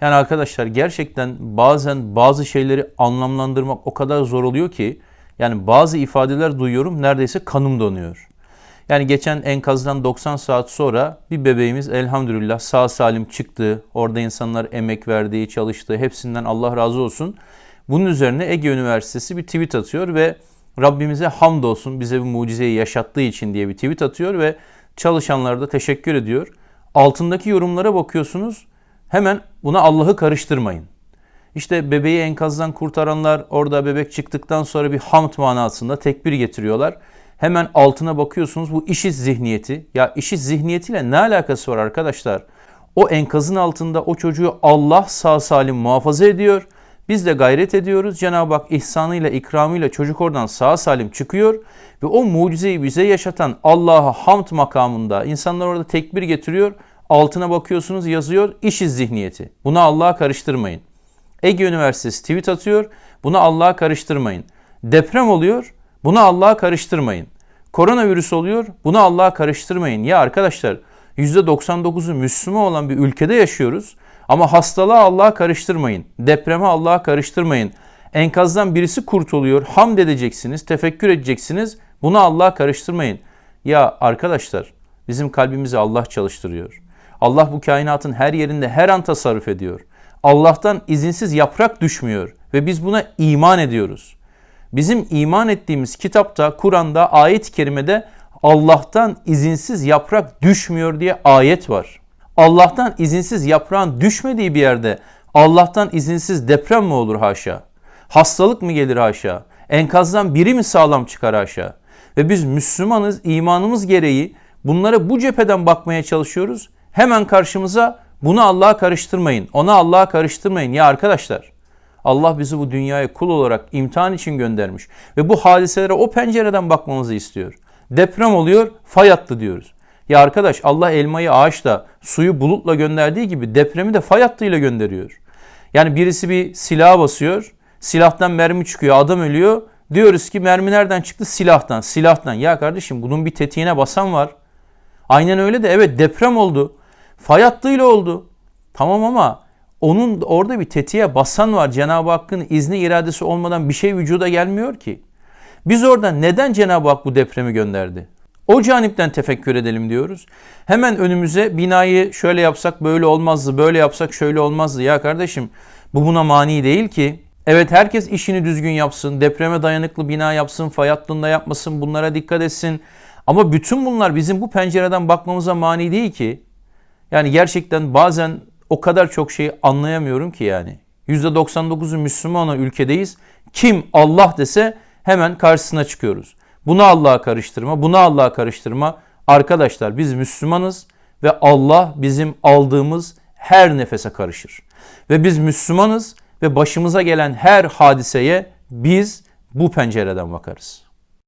Yani arkadaşlar gerçekten bazen bazı şeyleri anlamlandırmak o kadar zor oluyor ki yani bazı ifadeler duyuyorum neredeyse kanım donuyor. Yani geçen enkazdan 90 saat sonra bir bebeğimiz elhamdülillah sağ salim çıktı. Orada insanlar emek verdiği, çalıştığı hepsinden Allah razı olsun. Bunun üzerine Ege Üniversitesi bir tweet atıyor ve Rabbimize hamdolsun bize bu mucizeyi yaşattığı için diye bir tweet atıyor ve çalışanlara da teşekkür ediyor. Altındaki yorumlara bakıyorsunuz hemen buna Allah'ı karıştırmayın. İşte bebeği enkazdan kurtaranlar orada bebek çıktıktan sonra bir hamd manasında tekbir getiriyorlar. Hemen altına bakıyorsunuz bu işiz zihniyeti. Ya işiz zihniyetiyle ne alakası var arkadaşlar? O enkazın altında o çocuğu Allah sağ salim muhafaza ediyor. Biz de gayret ediyoruz. Cenab-ı Hak ihsanıyla, ikramıyla çocuk oradan sağ salim çıkıyor. Ve o mucizeyi bize yaşatan Allah'a hamd makamında insanlar orada tekbir getiriyor. Altına bakıyorsunuz yazıyor işiz zihniyeti. Buna Allah'a karıştırmayın. Ege Üniversitesi tweet atıyor. Buna Allah'a karıştırmayın. Deprem oluyor. Buna Allah'a karıştırmayın. Koronavirüs oluyor. Buna Allah'a karıştırmayın. Ya arkadaşlar %99'u Müslüman olan bir ülkede yaşıyoruz. Ama hastalığa Allah'a karıştırmayın. Depreme Allah'a karıştırmayın. Enkazdan birisi kurtuluyor. Hamd edeceksiniz, tefekkür edeceksiniz. Buna Allah'a karıştırmayın. Ya arkadaşlar bizim kalbimizi Allah çalıştırıyor. Allah bu kainatın her yerinde her an tasarruf ediyor. Allah'tan izinsiz yaprak düşmüyor ve biz buna iman ediyoruz. Bizim iman ettiğimiz kitapta, Kur'an'da, ayet-i kerimede Allah'tan izinsiz yaprak düşmüyor diye ayet var. Allah'tan izinsiz yaprağın düşmediği bir yerde Allah'tan izinsiz deprem mi olur haşa? Hastalık mı gelir haşa? Enkazdan biri mi sağlam çıkar haşa? Ve biz Müslümanız, imanımız gereği bunlara bu cepheden bakmaya çalışıyoruz. Hemen karşımıza bunu Allah'a karıştırmayın, ona Allah'a karıştırmayın. Ya arkadaşlar Allah bizi bu dünyaya kul olarak imtihan için göndermiş. Ve bu hadiselere o pencereden bakmamızı istiyor. Deprem oluyor, fay attı diyoruz. Ya arkadaş Allah elmayı ağaçla, suyu bulutla gönderdiği gibi depremi de fay hattıyla gönderiyor. Yani birisi bir silah basıyor, silahtan mermi çıkıyor, adam ölüyor. Diyoruz ki mermi nereden çıktı? Silahtan, silahtan. Ya kardeşim bunun bir tetiğine basan var. Aynen öyle de evet deprem oldu. Fay hattıyla oldu. Tamam ama onun orada bir tetiğe basan var. Cenab-ı Hakk'ın izni iradesi olmadan bir şey vücuda gelmiyor ki. Biz orada neden Cenab-ı Hak bu depremi gönderdi? O canipten tefekkür edelim diyoruz. Hemen önümüze binayı şöyle yapsak böyle olmazdı, böyle yapsak şöyle olmazdı. Ya kardeşim bu buna mani değil ki. Evet herkes işini düzgün yapsın, depreme dayanıklı bina yapsın, fay hattında yapmasın, bunlara dikkat etsin. Ama bütün bunlar bizim bu pencereden bakmamıza mani değil ki. Yani gerçekten bazen o kadar çok şeyi anlayamıyorum ki yani. %99'u Müslüman ülkedeyiz. Kim Allah dese hemen karşısına çıkıyoruz. Bunu Allah'a karıştırma, bunu Allah'a karıştırma. Arkadaşlar biz Müslümanız ve Allah bizim aldığımız her nefese karışır. Ve biz Müslümanız ve başımıza gelen her hadiseye biz bu pencereden bakarız.